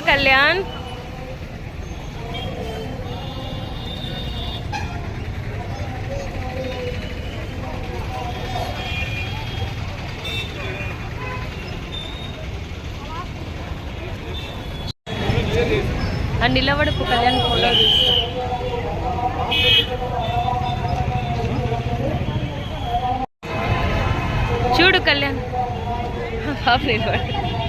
కళ్యాణ్. ఆ నిలబడుకు కళ్యాణ్ ఫోటో చూడు కళ్యాణ్. హాఫ్ నిలబడు.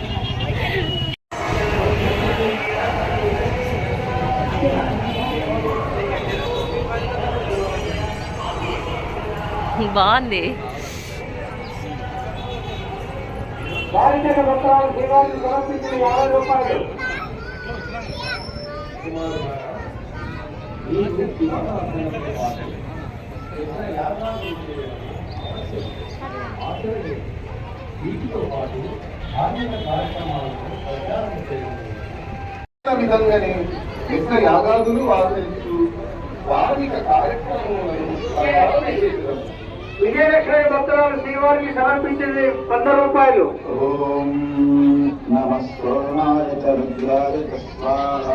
బాగుంది. వీటితో పాటు శ్రీవారికి సమర్పించిన యాభై విధంగానే యజ్ఞ యాగాదులు ఆచరిస్తూ ధార్మిక కార్యక్రమములను. విజయలక్ష్మి పత్రాలు శ్రీవారికి సమర్పించింది వంద రూపాయలు. ఓం నమ స్వర్ణాయ చ రుద్రాయ చ స్వాహ